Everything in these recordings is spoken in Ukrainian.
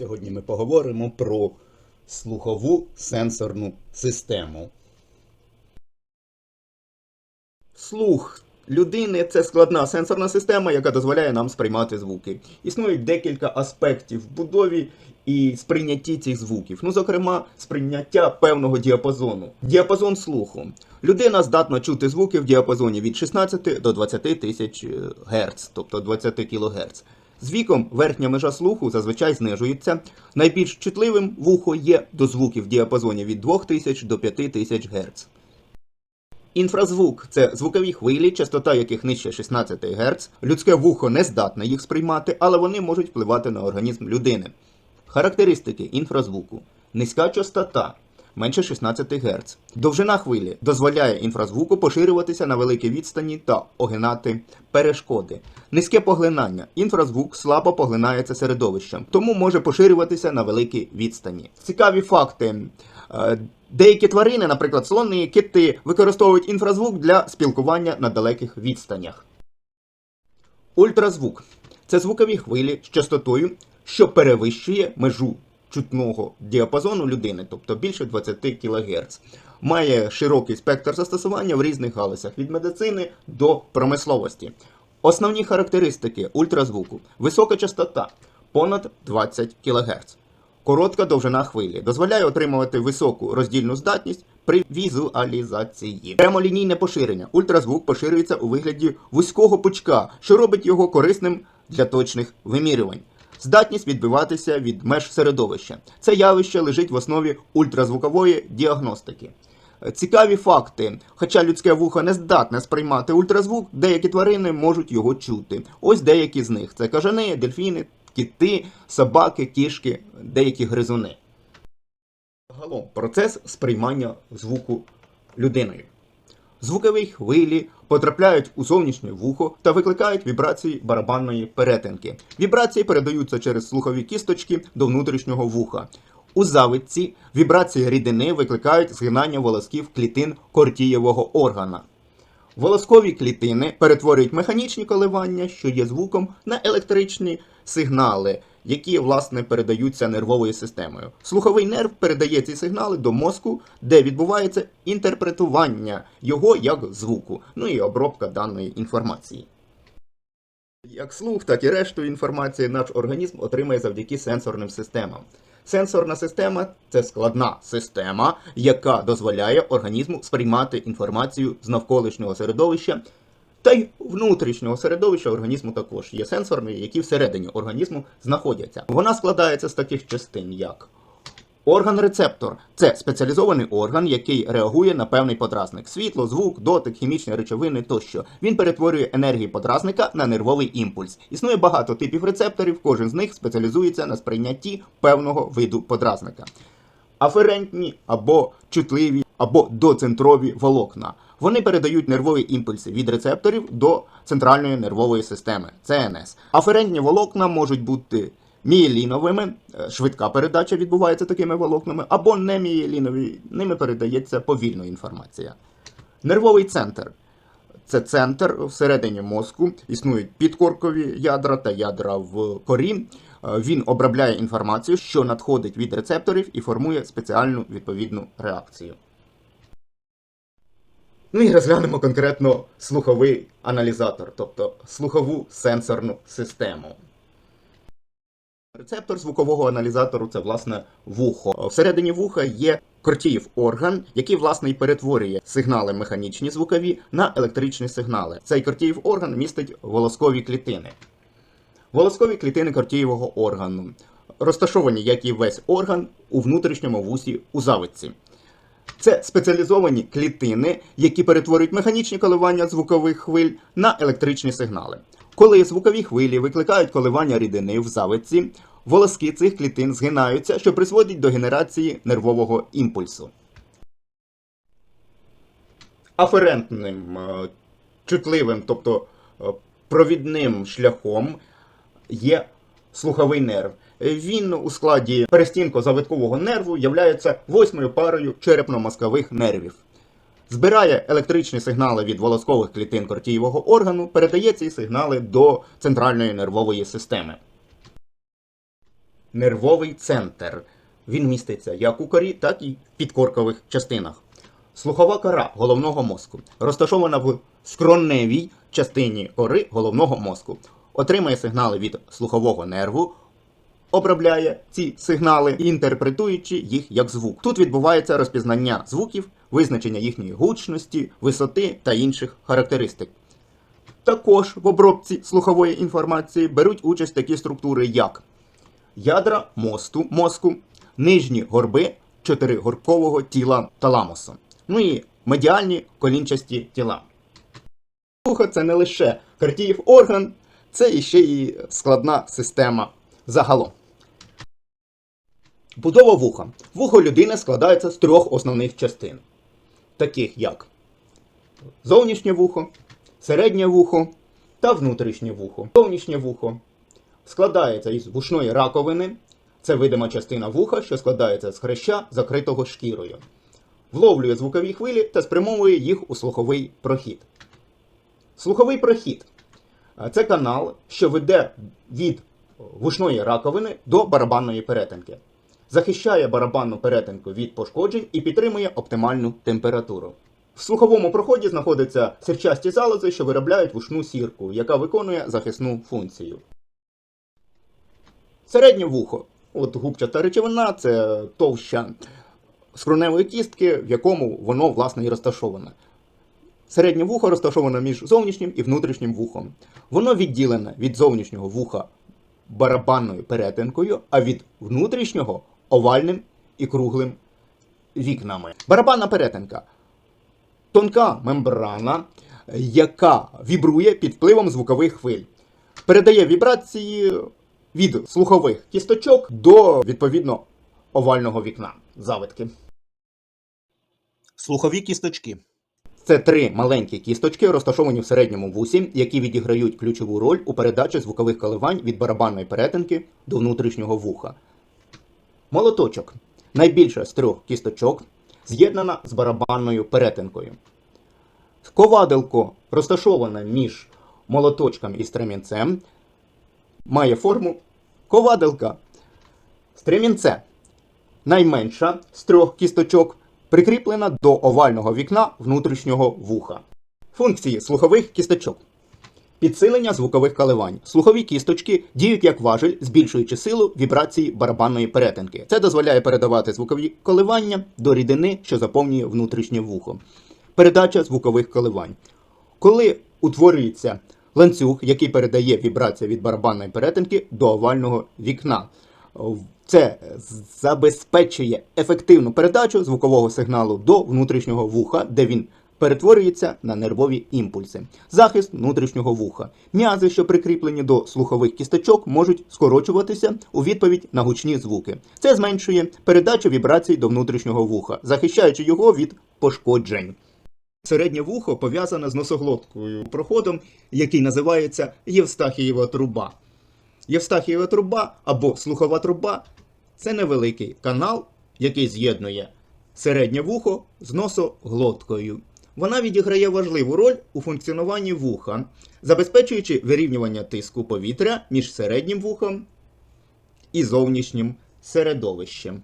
Сьогодні ми поговоримо про слухову сенсорну систему. Слух людини це складна сенсорна система, яка дозволяє нам сприймати звуки. Існують декілька аспектів в будові і сприйнятті цих звуків. Ну, зокрема, сприйняття певного діапазону. Діапазон слуху. Людина здатна чути звуки в діапазоні від 16 до 20 тисяч Гц, тобто 20 кГц. З віком верхня межа слуху зазвичай знижується. Найбільш чутливим вухо є до звуків в діапазоні від 2000 до 5000 Гц. Інфразвук це звукові хвилі, частота яких нижче 16 Гц. Людське вухо не здатне їх сприймати, але вони можуть впливати на організм людини. Характеристики інфразвуку: низька частота менше 16 Гц. Довжина хвилі дозволяє інфразвуку поширюватися на великій відстані та огинати перешкоди. Низьке поглинання. Інфразвук слабо поглинається середовищем, тому може поширюватися на великій відстані. Цікаві факти. Е, Деякі тварини, наприклад, слони, кити, використовують інфразвук для спілкування на далеких відстанях. Ультразвук це звукові хвилі з частотою, що перевищує межу чутного діапазону людини, тобто більше 20 кГц. Має широкий спектр застосування в різних галузях від медицини до промисловості. Основні характеристики ультразвуку: висока частота понад 20 кГц. Коротка довжина хвилі дозволяє отримувати високу роздільну здатність при візуалізації. Прямолінійне поширення. Ультразвук поширюється у вигляді вузького пучка, що робить його корисним для точних вимірювань. Здатність відбиватися від меж середовища. Це явище лежить в основі ультразвукової діагностики. Цікаві факти. Хоча людське вухо не здатне сприймати ультразвук, деякі тварини можуть його чути. Ось деякі з них: це кажани, дельфіни, кіти, собаки, кішки, деякі гризуни. Загалом процес сприймання звуку людиною. Звукові хвилі потрапляють у зовнішнє вухо та викликають вібрації барабанної перетинки. Вібрації передаються через слухові кісточки до внутрішнього вуха. У завитці вібрації рідини викликають згинання волосків клітин кортієвого органа. Волоскові клітини перетворюють механічні коливання, що є звуком, на електричні сигнали, які власне передаються нервовою системою. Слуховий нерв передає ці сигнали до мозку, де відбувається інтерпретування його як звуку, ну і обробка даної інформації. Як слух, так і решту інформації наш організм отримає завдяки сенсорним системам. Сенсорна система це складна система, яка дозволяє організму сприймати інформацію з навколишнього середовища. Та й внутрішнього середовища організму також є сенсорні, які всередині організму знаходяться. Вона складається з таких частин, як Орган-рецептор це спеціалізований орган, який реагує на певний подразник: світло, звук, дотик, хімічні речовини тощо. Він перетворює енергії подразника на нервовий імпульс. Існує багато типів рецепторів, кожен з них спеціалізується на сприйнятті певного виду подразника. Аферентні або чутливі, або доцентрові волокна. Вони передають нервові імпульси від рецепторів до центральної нервової системи ЦНС. Аферентні волокна можуть бути мієліновими, е, швидка передача відбувається такими волокнами, або не мієлінові, ними передається повільна інформація. Нервовий центр. Це центр всередині мозку, існують підкоркові ядра та ядра в корі. Е, Він обробляє інформацію, що надходить від рецепторів, і формує спеціальну відповідну реакцію. Ну і розглянемо конкретно слуховий аналізатор, тобто слухову сенсорну систему. Рецептор звукового аналізатору це власне вухо. Всередині вуха є кортіїв орган, який власне і перетворює сигнали механічні звукові на електричні сигнали. Цей кортіїв орган містить волоскові клітини. Волоскові клітини кортієвого органу розташовані, як і весь орган, у внутрішньому вусі у завитці. Це спеціалізовані клітини, які перетворюють механічні коливання звукових хвиль на електричні сигнали. Коли звукові хвилі викликають коливання рідини в завитці, волоски цих клітин згинаються, що призводить до генерації нервового імпульсу. Аферентним е, чутливим, тобто е, провідним шляхом є слуховий нерв. Він у складі перестінко-завиткового нерву являється восьмою парою черепно-мозкових нервів. Збирає електричні сигнали від волоскових клітин кортієвого органу, передає ці сигнали до центральної нервової системи. нервовий центр. Він міститься як у корі, так і в підкоркових частинах. Слухова кора головного мозку розташована в скроневій частині кори головного мозку. Отримує сигнали від слухового нерву, обробляє ці сигнали, інтерпретуючи їх як звук. Тут відбувається розпізнання звуків, визначення їхньої гучності, висоти та інших характеристик. Також в обробці слухової інформації беруть участь такі структури, як ядра мосту, мозку, нижні горби чотиригорбкового тіла таламусу, ну і медіальні колінчасті тіла. Вухо це не лише Картіїв орган, це іще і складна система загалом. Будова вуха. Вухо людини складається з трьох основних частин, таких як зовнішнє вухо, середнє вухо та внутрішнє вухо. Зовнішнє вухо складається із вушної раковини. Це видима частина вуха, що складається з хреща, закритого шкірою. Вловлює звукові хвилі та спрямовує їх у слуховий прохід. Слуховий прохід це канал, що веде від вушної раковини до барабанної перетинки. Захищає барабанну перетинку від пошкоджень і підтримує оптимальну температуру. В слуховому проході знаходяться сірчасті залози, що виробляють вушну сірку, яка виконує захисну функцію. Середнє вухо. От губчата речовина це товща скроневої кістки, в якому воно власне і розташоване. Середнє вухо розташоване між зовнішнім і внутрішнім вухом. Воно відділене від зовнішнього вуха барабанною перетинкою, а від внутрішнього овальним і круглим вікнами. Барабанна перетинка тонка мембрана, яка вібрує під впливом звукових хвиль. Передає вібрації від слухових кісточок до відповідно овального вікна. Завитки. Слухові кісточки. Це три маленькі кісточки, розташовані в середньому вусі, які відіграють ключову роль у передачі звукових коливань від барабанної перетинки до внутрішнього вуха. Молоточок найбільша з трьох кісточок, з'єднана з барабанною перетинкою. Ковадилко розташоване між молоточком і стремінцем, має форму ковадилка. Стремінце найменша з трьох кісточок, прикріплена до овального вікна внутрішнього вуха. Функції слухових кісточок. Підсилення звукових коливань. Слухові кісточки діють як важель, збільшуючи силу вібрації барабанної перетинки. Це дозволяє передавати звукові коливання до рідини, що заповнює внутрішнє вухо. Передача звукових коливань. Коли утворюється ланцюг, який передає вібрацію від барабанної перетинки до овального вікна. Це забезпечує ефективну передачу звукового сигналу до внутрішнього вуха, де він перетворюється на нервові імпульси. Захист внутрішнього вуха. М'язи, що прикріплені до слухових кісточок, можуть скорочуватися у відповідь на гучні звуки. Це зменшує передачу вібрацій до внутрішнього вуха, захищаючи його від пошкоджень. Середнє вухо пов'язане з носоглоткою проходом, який називається Євстахієва труба. Євстахієва труба або слухова труба це невеликий канал, який з'єднує середнє вухо з носоглоткою. Вона відіграє важливу роль у функціонуванні вуха, забезпечуючи вирівнювання тиску повітря між середнім вухом і зовнішнім середовищем.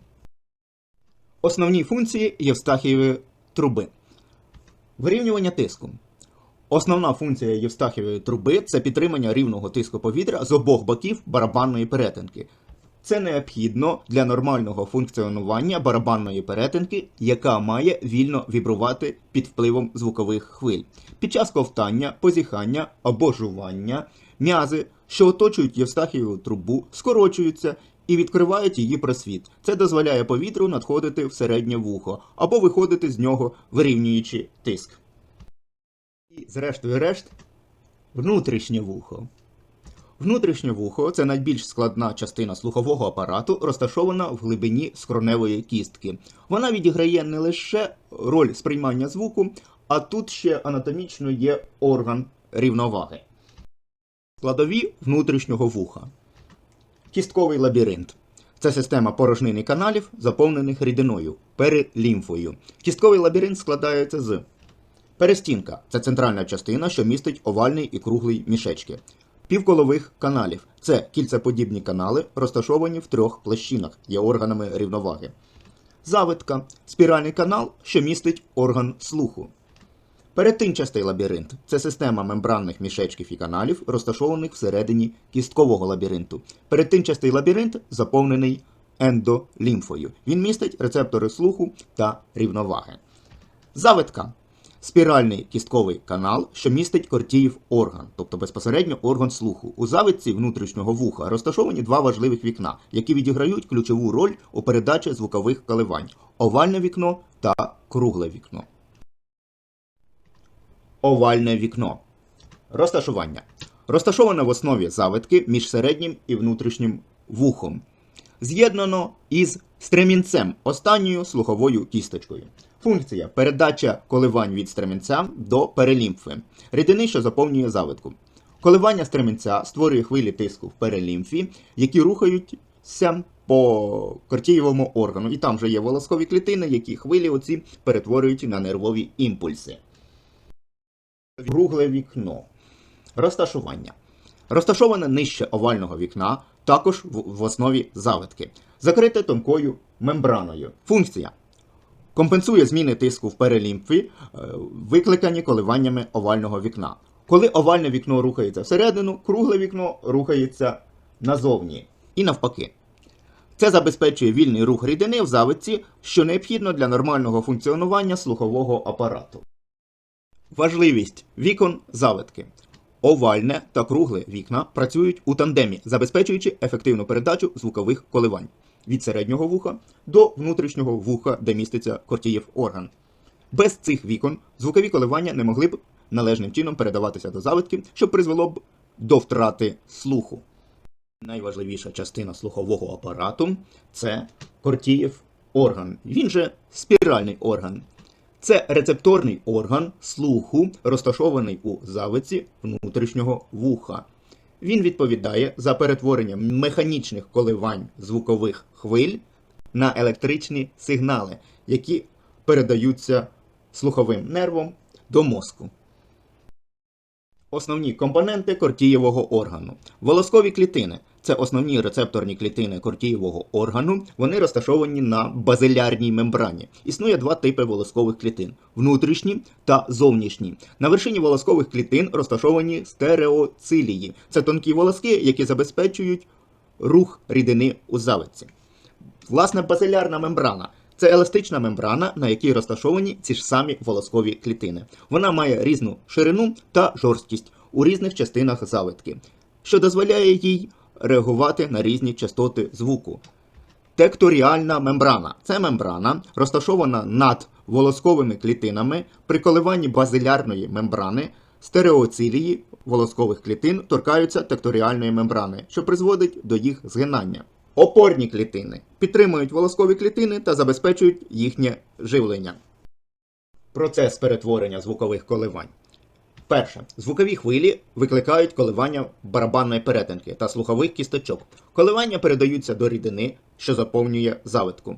Основні функції Євстахієвої труби. Вирівнювання тиску. Основна функція Євстахієвої труби це підтримання рівного тиску повітря з обох боків барабанної перетинки. Це необхідно для нормального функціонування барабанної перетинки, яка має вільно вібрувати під впливом звукових хвиль. Під час ковтання, позіхання або жування м'язи, що оточують Євстахієву трубу, скорочуються і відкривають її просвіт. Це дозволяє повітрю надходити в середнє вухо або виходити з нього, вирівнюючи тиск. І, зрештою решт, внутрішнє вухо. Внутрішнє вухо це найбільш складна частина слухового апарату, розташована в глибині скроневої кістки. Вона відіграє не лише роль сприймання звуку, а тут ще анатомічно є орган рівноваги. Складові внутрішнього вуха. Кістковий лабіринт. Це система порожнини каналів, заповнених рідиною, перелімфою. Кістковий лабіринт складається з Перестінка це центральна частина, що містить овальний і круглий мішечки. півколових каналів. Це кільцеподібні канали, розташовані в трьох площинах, є органами рівноваги. Завитка спіральний канал, що містить орган слуху. Перетинчастий лабіринт це система мембранних мішечків і каналів, розташованих всередині кісткового лабіринту. Перетинчастий лабіринт заповнений ендолімфою. Він містить рецептори слуху та рівноваги. Завитка спіральний кістковий канал, що містить кортіїв орган, тобто безпосередньо орган слуху. У завитці внутрішнього вуха розташовані два важливих вікна, які відіграють ключову роль у передачі звукових коливань: овальне вікно та кругле вікно. Овальне вікно. Розташування. Розташоване в основі завитки між середнім і внутрішнім вухом. З'єднано із стремінцем, останньою слуховою кісточкою. Функція передача коливань від стремінця до перелімфи, рідини, що заповнює завитку. Коливання стремінця створює хвилі тиску в перелімфі, які рухаються по кортієвому органу. І там же є волоскові клітини, які хвилі оці перетворюють на нервові імпульси. Кругле вікно. Розташування. Розташоване нижче овального вікна, також в основі завитки. Закрите тонкою мембраною. Функція. Компенсує зміни тиску в перелімфі, е, викликані коливаннями овального вікна. Коли овальне вікно рухається всередину, кругле вікно рухається назовні. І навпаки. Це забезпечує вільний рух рідини в завитці, що необхідно для нормального функціонування слухового апарату. Важливість вікон завитки. Овальне та кругле вікна працюють у тандемі, забезпечуючи ефективну передачу звукових коливань від середнього вуха до внутрішнього вуха, де міститься кортієв орган. Без цих вікон звукові коливання не могли б належним чином передаватися до завитки, що призвело б до втрати слуху. Найважливіша частина слухового апарату це кортієв орган. Він же спіральний орган. Це рецепторний орган слуху, розташований у завиці внутрішнього вуха. Він відповідає за перетворення механічних коливань звукових хвиль на електричні сигнали, які передаються слуховим нервом до мозку. Основні компоненти кортієвого органу. Волоскові клітини це основні рецепторні клітини кортієвого органу. Вони розташовані на базилярній мембрані. Існує два типи волоскових клітин: внутрішні та зовнішні. На вершині волоскових клітин розташовані стереоцилії. Це тонкі волоски, які забезпечують рух рідини у завитці. Власне, базилярна мембрана це еластична мембрана, на якій розташовані ці ж самі волоскові клітини. Вона має різну ширину та жорсткість у різних частинах завитки, що дозволяє їй реагувати на різні частоти звуку. Текторіальна мембрана це мембрана, розташована над волосковими клітинами при коливанні базилярної мембрани. Стереоцилії волоскових клітин торкаються текторіальної мембрани, що призводить до їх згинання. Опорні клітини підтримують волоскові клітини та забезпечують їхнє живлення. Процес перетворення звукових коливань. Перше. Звукові хвилі викликають коливання барабанної перетинки та слухових кісточок. Коливання передаються до рідини, що заповнює завитку.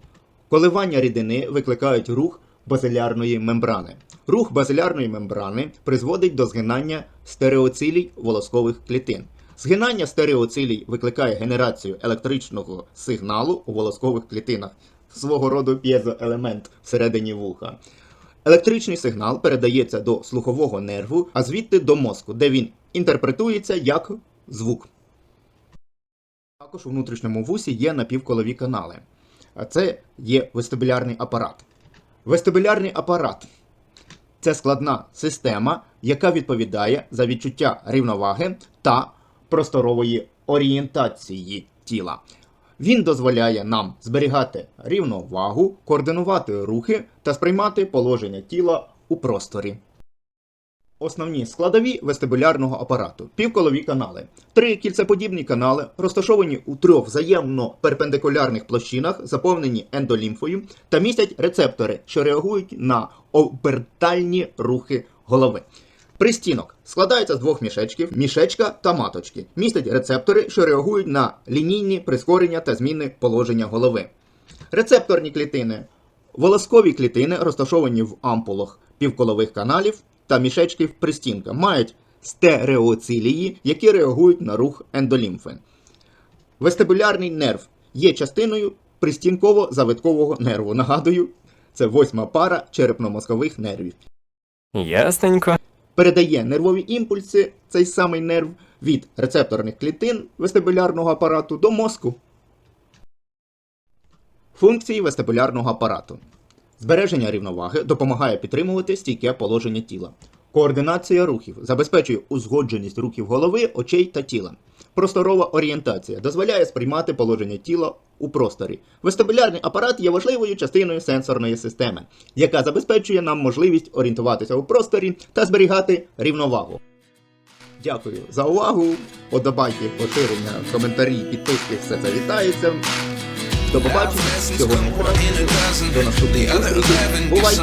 Коливання рідини викликають рух базилярної мембрани. Рух базилярної мембрани призводить до згинання стереоцилій волоскових клітин. Згинання стереоцилій викликає генерацію електричного сигналу у волоскових клітинах, свого роду п'єзоелемент всередині вуха. Електричний сигнал передається до слухового нерву, а звідти до мозку, де він інтерпретується як звук. Також у внутрішньому вусі є напівколові канали. А це є вестибулярний апарат. Вестибулярний апарат це складна система, яка відповідає за відчуття рівноваги та просторової орієнтації тіла. Він дозволяє нам зберігати рівновагу, координувати рухи та сприймати положення тіла у просторі. Основні складові вестибулярного апарату півколові канали. Три кільцеподібні канали розташовані у трьох взаємно перпендикулярних площинах, заповнені ендолімфою, та містять рецептори, що реагують на обертальні рухи голови. Пристінок складається з двох мішечків, мішечка та маточки. Містять рецептори, що реагують на лінійні прискорення та зміни положення голови. Рецепторні клітини. Волоскові клітини розташовані в ампулах півколових каналів та мішечків пристінка. Мають стереоцилії, які реагують на рух ендолімфи. Вестибулярний нерв є частиною пристінково-завиткового нерву. Нагадую, це восьма пара черепно-мозкових нервів. Ясненько. Передає нервові імпульси, цей самий нерв, від рецепторних клітин вестибулярного апарату до мозку. Функції вестибулярного апарату. Збереження рівноваги допомагає підтримувати стійке положення тіла. Координація рухів забезпечує узгодженість рухів голови, очей та тіла. Просторова орієнтація дозволяє сприймати положення тіла у просторі. Вестибулярний апарат є важливою частиною сенсорної системи, яка забезпечує нам можливість орієнтуватися у просторі та зберігати рівновагу. Дякую за увагу. Подобайки, поширення, коментарі, підписки, все це вітається. До побачення. Всього найкращого. До зустрічі. Бувайте!